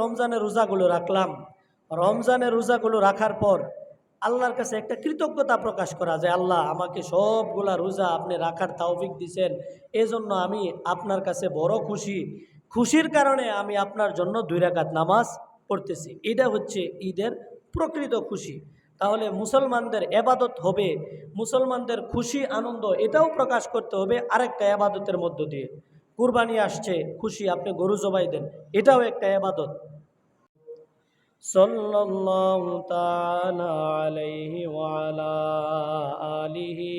রমজানের রোজাগুলো রাখলাম। রমজানের রোজাগুলো রাখার পর আল্লাহর কাছে একটা কৃতজ্ঞতা প্রকাশ করা যে আল্লাহ, আমাকে সবগুলা রোজা আপনি রাখার তাওফিক দিছেন। এজন্য আমি আপনার কাছে বড় খুশি। খুশির কারণে আমি আপনার জন্য দুই রাকাত নামাজ পড়তেছি। এটা হচ্ছে ঈদের প্রকৃত খুশি। তাহলে মুসলমানদের এবাদত হবে, মুসলমানদের খুশি, আনন্দ এটাও প্রকাশ করতে হবে আরেকটা এবাদতের মধ্য দিয়ে। কুরবানি আসছে খুশি আপনি গরু জবাই দেন এটাও একটা এবাদত সাল্লাল্লাহু তাআলা আলাইহি ওয়া আলা আলিহি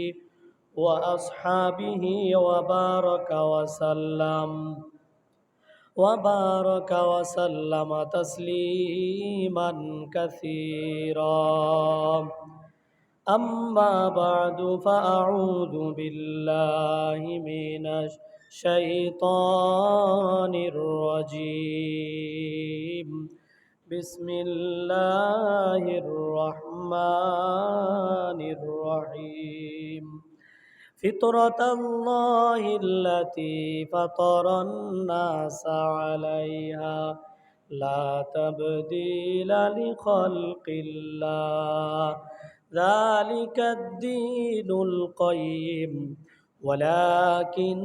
ওয়া আসহাবিহি ওয়া বারাকা ওয়া সাল্লাম وبارك وسلم تسليما كثيرا أما بعد فأعوذ بالله من الشيطان الرجيم بسم الله الرحمن الرحيم فطرة الله التي فطر الناس عليها لا تبديل لخلق الله ذلك الدين القيم ولكن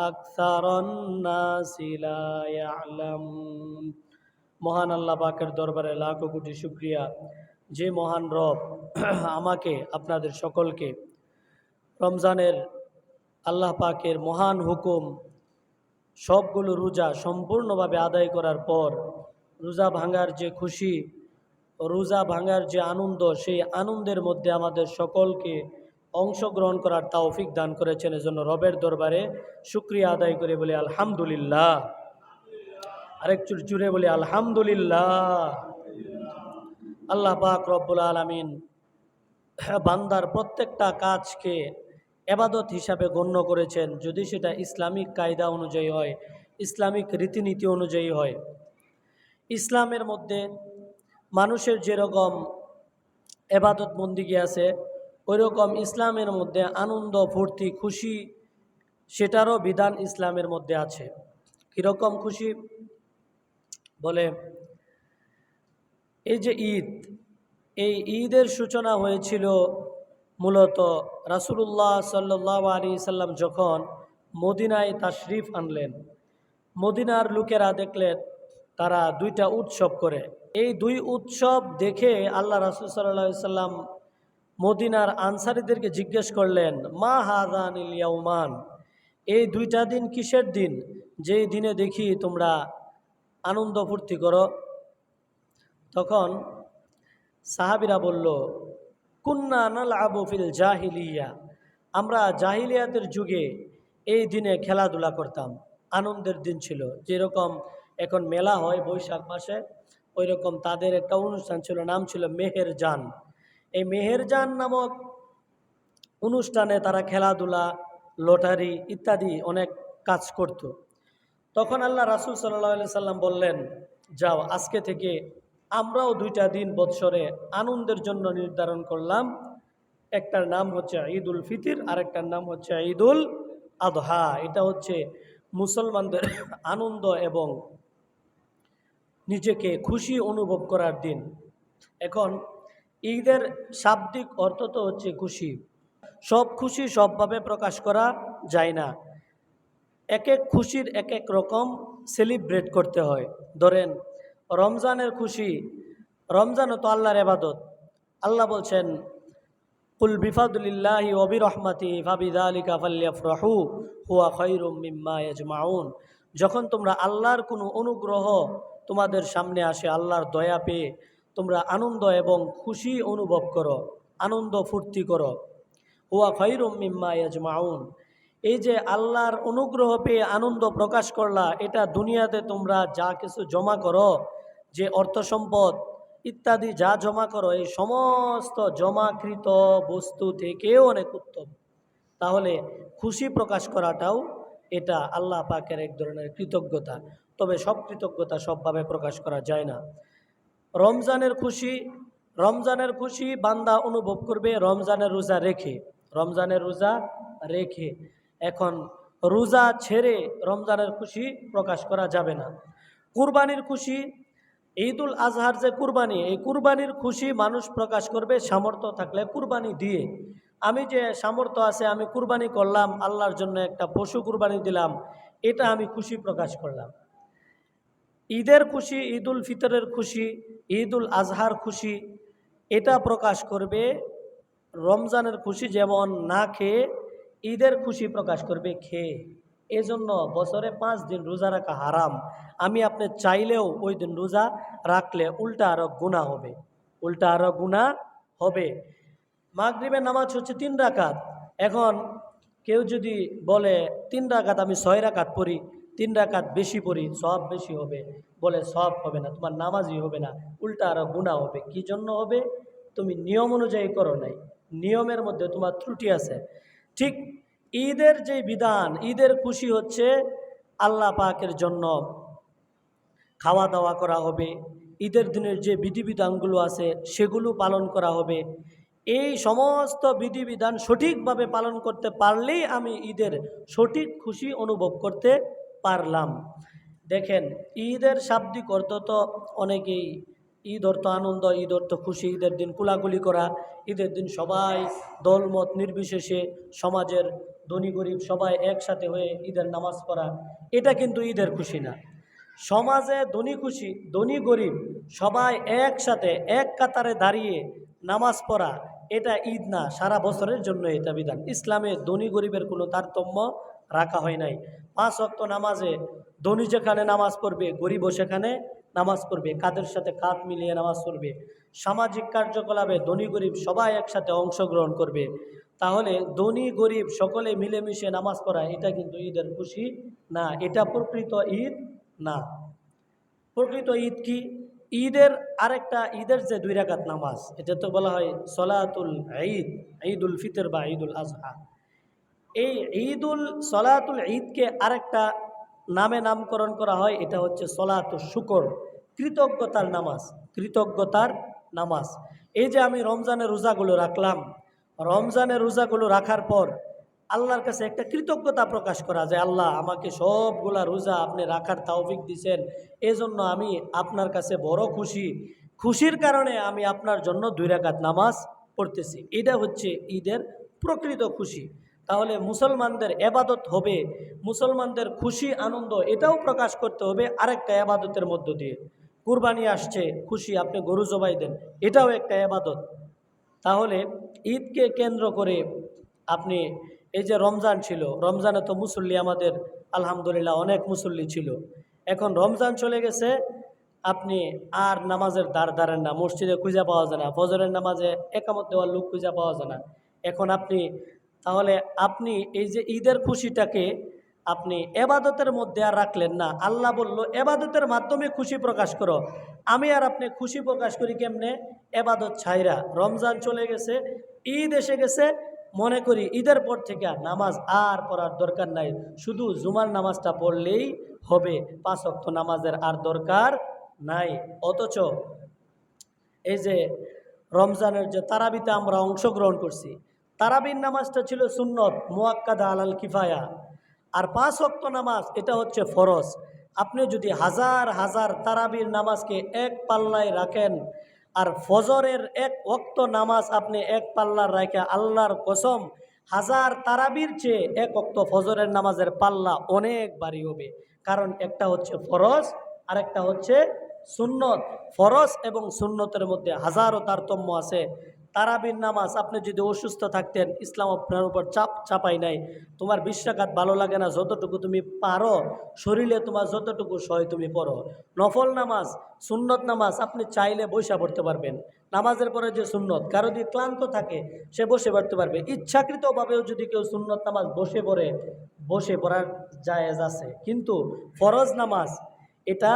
أكثر الناس لا يعلمون মহান আল্লাহ পাকের দরবারে লাখো কোটি শুক্রিয়া যে মহান রব আমাকে আপনাদের সকলকে রমজানের আল্লাহ পাকের মহান হুকুম সবগুলো রোজা সম্পূর্ণভাবে আদায় করার পর রোজা ভাঙার যে খুশি রোজা ভাঙার যে আনন্দ সেই আনন্দের মধ্যে আমাদের সকলকে অংশগ্রহণ করার তৌফিক দান করেছেন এজন্য রবের দরবারে শুক্রিয়া আদায় করে বলি আলহামদুলিল্লাহ। আরেকটু জুড়ে বলি আলহামদুলিল্লাহ। আল্লাহ পাক রব্বুল আলমিন বান্দার প্রত্যেকটা কাজকে এবাদত হিসাবে গণ্য করেছেন, যদি সেটা ইসলামিক কায়দা অনুযায়ী হয়, ইসলামিক রীতিনীতি অনুযায়ী হয়। ইসলামের মধ্যে মানুষের যেরকম এবাদত বন্দিগি আছে ওই রকম ইসলামের মধ্যে আনন্দ, ফুর্তি, খুশি, সেটারও বিধান ইসলামের মধ্যে আছে। কীরকম খুশি? বলে, এই যে ঈদ, এই ঈদের সূচনা হয়েছিল মূলত রাসুলুল্লাহ সাল্লাহ আলী সাল্লাম যখন মদিনায় তাশরিফ আনলেন। মদিনার লোকেরা দেখলেন, তারা দুইটা উৎসব করে। এই দুই উৎসব দেখে আল্লাহ রাসুল সাল্লাহ সাল্লাম মদিনার আনসারিদেরকে জিজ্ঞেস করলেন, মা হাজান ইলিয়াউমান এই দুইটা দিন কিসের দিন? যেই দিনে দেখি তোমরা আনন্দ ফুর্তি করো। তখন সাহাবিরা বলল, কুন্না নাল আবু ফিল জাহিলিয়া। আমরা জাহিলিয়াতের যুগে এই দিনে খেলাধুলা করতাম। আনন্দের দিন ছিল। যেরকম এখন মেলা হয় বৈশাখ মাসে ওই রকম তাদের একটা অনুষ্ঠান ছিল, নাম ছিল মেহের জান। এই মেহেরজান নামক অনুষ্ঠানে তারা খেলাধুলা, লটারি ইত্যাদি অনেক কাজ করত। তখন আল্লাহ রাসুল সাল্লাহ সাল্লাম বললেন, যাও, আজকে থেকে আমরাও দুইটা দিন বৎসরে আনন্দের জন্য নির্ধারণ করলাম। একটার নাম হচ্ছে ঈদুল ফিতির আর একটার নাম হচ্ছে ঈদুল আদহা। এটা হচ্ছে মুসলমানদের আনন্দ এবং নিজেকে খুশি অনুভব করার দিন। এখন ঈদের শাব্দিক অর্থ তো হচ্ছে খুশি। সব খুশি সবভাবে প্রকাশ করা যায় না। এক এক খুশির এক এক রকম সেলিব্রেট করতে হয়। ধরেন, রমজানের খুশি রমজানও তো আল্লাহর এবাদত আল্লাহ বলছেন, কুল বিফাদুলিল্লাহি অবি রহমাতি ফাবিদা আলী কাফাল্লিয়াফরাহু হুয়া খৈরুম মিম্মা ইয়াজমাউন। যখন তোমরা আল্লাহর কোনো অনুগ্রহ তোমাদের সামনে আসে, আল্লাহর দয়া পেয়ে তোমরা আনন্দ এবং খুশি অনুভব করো, আনন্দ ফুর্তি করো। হুয়া খৈরুম মিম্মা ইয়াজমাউন। এই যে আল্লাহর অনুগ্রহ পেয়ে আনন্দ প্রকাশ করলা, এটা দুনিয়াতে তোমরা যা কিছু জমা করো, যে অর্থ সম্পদ ইত্যাদি যা জমা করো, এই সমস্ত জমাকৃত বস্তু থেকেও অনেক উত্তম। তাহলে খুশি প্রকাশ করাটাও এটা আল্লাহ পাকের এক ধরনের কৃতজ্ঞতা। তবে সব কৃতজ্ঞতা সবভাবে প্রকাশ করা যায় না। রমজানের খুশি রমজানের খুশি বান্দা অনুভব করবে রমজানের রোজা রেখে, রমজানের রোজা রেখে। এখন রোজা ছেড়ে রমজানের খুশি প্রকাশ করা যাবে না। কুরবানির খুশি, ঈদুল আজহার যে কুরবানি, এই কুরবানির খুশি মানুষ প্রকাশ করবে সামর্থ্য থাকলে কুরবানি দিয়ে। আমি যে সামর্থ্য আছে, আমি কুরবানি করলাম, আল্লাহর জন্য একটা পশু কুরবানি দিলাম, এটা আমি খুশি প্রকাশ করলাম। ঈদের খুশি, ঈদুল ফিতরের খুশি, ঈদুল আজহার খুশি, এটা প্রকাশ করবে রমজানের খুশি যেমন না খেয়ে, ঈদের খুশি প্রকাশ করবে খেয়ে। এজন্য বছরে পাঁচ দিন রোজা রাখা হারাম। আমি আপনি চাইলেও ওই দিন রোজা রাখলে উল্টা আরও গুণা হবে। উল্টা আরও গুণা হবে। মাগরিবের নামাজ হচ্ছে তিন রাকাত। এখন কেউ যদি বলে, তিন রাকাত আমি ছয় রাকাত পড়ি তিন রাকাত বেশি পড়ি সব বেশি হবে, বলে সব হবে না, তোমার নামাজই হবে না, উল্টা আরও গুণা হবে। কি জন্য হবে? তুমি নিয়ম অনুযায়ী করো নাই, নিয়মের মধ্যে তোমার ত্রুটি আছে। ঠিক ঈদের যে বিধান, ঈদের খুশি হচ্ছে আল্লাহ পাকের জন্য। খাওয়া দাওয়া করা হবে, ঈদের দিনের যে বিধিবিধানগুলো আছে সেগুলো পালন করা হবে। এই সমস্ত বিধিবিধান সঠিকভাবে পালন করতে পারলেই আমি ঈদের সঠিক খুশি অনুভব করতে পারলাম। দেখেন, ঈদের শাব্দিক অর্থ তো অনেকেই, ঈদ অর্থ আনন্দ, ঈদ অর্থ খুশি, ঈদের দিন কুলাগুলি করা, ঈদের দিন সবাই দলমত নির্বিশেষে সমাজের ধনী গরিব সবাই একসাথে হয়ে ঈদের নামাজ পড়া, এটা কিন্তু ঈদের খুশি না। সমাজে ধনী খুশি, ধনী গরিব সবাই একসাথে, এক কাতারে দাঁড়িয়ে নামাজ পড়া, এটা ঈদ না, সারা বছরের জন্য এটা বিধান। ইসলামে ধনী গরিবের কোনো তারতম্য রাখা হয় নাই। পাঁচ অক্ত নামাজে ধনী যেখানে নামাজ পড়বে গরিবও সেখানে নামাজ পড়বে, কাদের সাথে কাঁধ মিলিয়ে নামাজ পড়বে, সামাজিক কার্যকলাপে ধনী, গরিব সবাই একসাথে অংশগ্রহণ করবে, তাহলে ধনী, গরিব সকলে মিলেমিশে নামাজ পড়া, এটা কিন্তু ঈদের খুশি না, এটা প্রকৃত ঈদ না। প্রকৃত ঈদ কি? ঈদের আরেকটা, ঈদের যে দুই রাকাত নামাজ এটা তো বলা হয় সলাতুল ঈদ, ঈদুল ফিতর বা ঈদুল আজহা এই ঈদুল সলাতুল ঈদকে আরেকটা নামে নামকরণ করা হয়, এটা হচ্ছে সলাতুল শুকর, কৃতজ্ঞতার নামাজ কৃতজ্ঞতার নামাজ। এই যে আমি রমজানের রোজাগুলো রাখলাম রমজানের রোজাগুলো রাখার পর আল্লাহর কাছে একটা কৃতজ্ঞতা প্রকাশ করা যায়, আল্লাহ আমাকে সবগুলা রোজা আপনি রাখার তাওফিক দিছেন, এজন্য আমি আপনার কাছে বড় খুশি। খুশির কারণে আমি আপনার জন্য দুই রাকাত নামাজ পড়তেছি, এটা হচ্ছে ঈদের প্রকৃত খুশি। তাহলে মুসলমানদের এবাদত হবে, মুসলমানদের খুশি, আনন্দ এটাও প্রকাশ করতে হবে আরেকটা এবাদতের মধ্য দিয়ে। কুরবানি আসছে, খুশি, আপনি গরু জবাই দেন, এটাও একটা এবাদত। তাহলে ঈদকে কেন্দ্র করে আপনি, এই যে রমজান ছিল, রমজানে তো মুসল্লি আমাদের, আলহামদুলিল্লাহ অনেক মুসল্লি ছিল। এখন রমজান চলে গেছে, আপনি আর নামাজের দ্বার দাঁড়েন না, মসজিদে খুঁজে পাওয়া যায় না, ফজরের নামাজে একামত দেওয়ার লোক খুঁজে পাওয়া যায় না। এখন আপনি তাহলে আপনি এই যে ঈদের খুশিটাকে আপনি এবাদতের মধ্যে আর রাখলেন না। আল্লাহ বলল, এবাদতের মাধ্যমে খুশি প্রকাশ করো। আমি আর আপনি খুশি প্রকাশ করি কেমনে? এবাদত ছাইরা। রমজান চলে গেছে, ঈদ এসে গেছে। মনে করি ঈদের পর থেকে নামাজ আর পড়ার দরকার নাই। শুধু জুমার নামাজটা পড়লেই হবে। পাঁচ অক্ত নামাজের আর দরকার নাই। অথচ এই যে রমজানের যে তারাবিতে আমরা অংশগ্রহণ করছি তারাবির নামাজটা ছিল সুন্নত, মোয়াক্কাদা আলাল কিফায়া। আর পাঁচ অক্ত নামাজ, এটা হচ্ছে ফরজ। আপনি যদি হাজার হাজার তারাবির নামাজকে এক পাল্লায় রাখেন, আর ফজরের এক অক্ত নামাজ আপনি এক পাল্লার রাখে আল্লাহর কসম, হাজার তারাবির চেয়ে এক অক্ত ফজরের নামাজের পাল্লা অনেক বাড়ি হবে। কারণ একটা হচ্ছে ফরজ, আর একটা হচ্ছে সুন্নত। ফরজ এবং সুন্নতের মধ্যে হাজারো তারতম্য আছে। তারাবির নামাজ, আপনি যদি অসুস্থ থাকতেন, ইসলাম আপনার উপর চাপ চাপাই নাই। তোমার বিশ্বাঘাত ভালো লাগে না, যতটুকু তুমি পারো, শরীরে তোমার যতটুকু সয় তুমি পড়ো। নফল নামাজ, সুন্নত নামাজ আপনি চাইলে বৈশা পড়তে পারবেন। নামাজের পরে যে সুন্নত, কারও যদি ক্লান্ত থাকে, সে বসে পড়তে পারবে। ইচ্ছাকৃতভাবেও যদি কেউ সুন্নত নামাজ বসে পড়ে, বসে পড়ার জায়েজ আছে। কিন্তু ফরজ নামাজ, এটা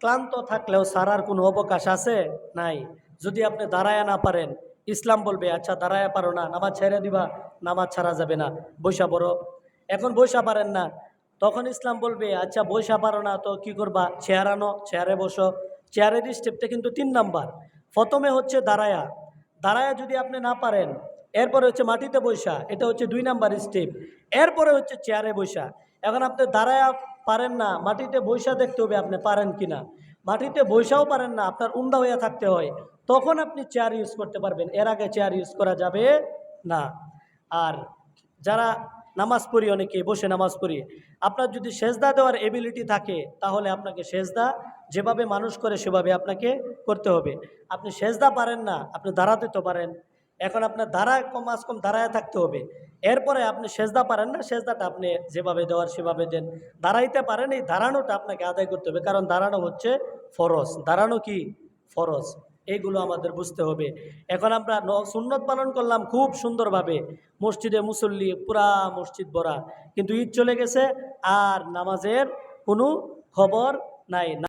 ক্লান্ত থাকলেও সারার কোনো অবকাশ আছে? নাই। যদি আপনি দাঁড়ায় না পারেন ইসলাম বলবে আচ্ছা দাঁড়ায় পারো না, নামাজ ছেড়ে দিবা, নামাজ ছাড়া যাবে না, বৈশা পড়ো। এখন বৈশা পারেন না। তখন ইসলাম বলবে আচ্ছা বৈশা পারো না, তো কি করবা? চেয়ার আনো, চেয়ারে বসো। চেয়ারের স্টেপটা কিন্তু তিন নাম্বার। প্রথমে হচ্ছে দাঁড়ায়া। দাঁড়ায়া যদি আপনি না পারেন, এরপরে হচ্ছে মাটিতে বৈশা, এটা হচ্ছে দুই নাম্বার স্টেপ। এরপরে হচ্ছে চেয়ারে বৈশা। এখন আপনি দাঁড়ায়া পারেন না, মাটিতে বৈশা দেখতে হবে আপনি পারেন কিনা। মাটিতে বৈশাও পারেন না, আপনার উন্দা হইয়া থাকতে হয়। তখন আপনি চেয়ার ইউজ করতে পারবেন। এর আগে চেয়ার ইউজ করা যাবে না। আর যারা নামাজ পড়ি, অনেকে বসে নামাজ পড়ি, আপনার যদি সেজদা দেওয়ার এবিলিটি থাকে, তাহলে আপনাকে সেজদা যেভাবে মানুষ করে, সেভাবে আপনাকে করতে হবে। আপনি সেজদা পারেন না, আপনি দাঁড়াতে তো পারেন। এখন আপনার দাঁড়ায় কম আজ কম দাঁড়ায় থাকতে হবে। এরপরে আপনি সেজদা পারেন না, সেজদাটা আপনি যেভাবে দেওয়ার, সেভাবে দেন। দাঁড়াইতে পারেন, এই দাঁড়ানোটা আপনাকে আদায় করতে হবে। কারণ দাঁড়ানো হচ্ছে ফরজ। দাঁড়ানো কি? ফরজ। এইগুলো আমাদের বুঝতে হবে। এখন আমরা সুন্নত পালন করলাম খুব সুন্দরভাবে। মসজিদে মুসল্লি, পুরা মসজিদ ভরা। কিন্তু ঈদ চলে গেছে, আর নামাজের কোনো খবর নাই।